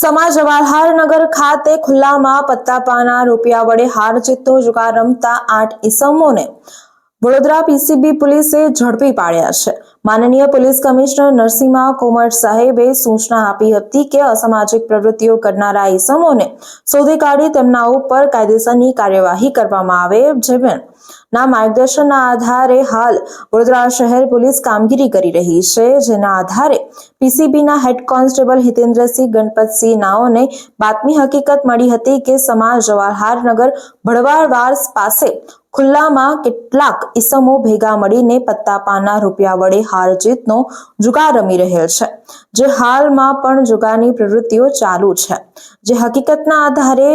સમા જવાહરનગર ખાતે ખુલ્લામાં પત્તાપાના રૂપિયા વડે હાર જીતતો જુગાર રમતા આઠ ઈસમોને વડોદરા પીસીબી પોલીસે ઝડપી પાડ્યા છે. માનનીય પોલીસ કમિશનર નરસિંહા કોમર સાહેબે સૂચના આપી હતી કે અસામાજિક પ્રવૃત્તિઓ કરનારા ઇસમોને શોધી કાઢી તેમના ઉપર કાયદેસરની કાર્યવાહી કરવામાં આવે જેમના માર્ગદર્શનના આધારે હાલ વડોદરા શહેર પોલીસ કામગીરી કરી રહી છે. જેના આધારે પીસીબીના હેડ કોન્સ્ટેબલ હિતેન્દ્રસિંહ ગણપતસિંહ નાઓને બાતમી હકીકત મળી હતી કે સમાજ જવાહરનગર ભડવારવાસ પાસે ખુલ્લામાં કેટલાક ઇસમો ભેગા મળીને પત્તાપાના રૂપિયા વડે હાર જુગાર રમી રહેલ છે. જે હાલમાં પણ જુગારની પ્રવૃત્તિઓ ચાલુ છે. જે હકીકતના આધારે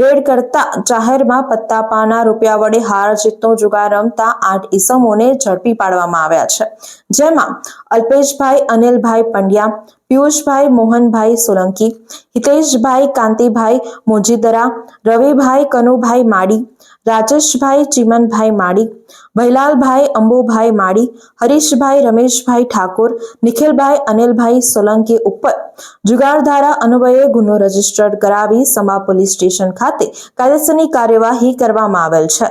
રેડ કરતા જાહેરમાં પત્તાપાના રૂપિયા વડે હાર જીતનો જુગાર રમતા આઠ ઇસમોને ઝડપી પાડવામાં આવ્યા છે. જેમાં અલ્પેશભાઈ, અનિલભાઈ પંડ્યા પિયુષભાઈ, મોહનભાઈ સોલંકી, હિતેશભાઈ, કાંતિભાઈ મોજીદરા, રવિભાઈ, કનુભાઈ માડી રાજેશભાઈ, ચિમનભાઈ માડી ભૈલાલભાઈ, અંબુભાઈ માડી હરીશભાઈ, રમેશભાઈ ઠાકોર, નિખિલભાઈ, અનિલભાઈ સોલંકી ઉપર જુગારધારા અન્વયે ગુનો રજીસ્ટર્ડ કરાવી સમા પોલીસ સ્ટેશન ખાતે કાયદેસરની કાર્યવાહી કરવામાં આવેલ છે.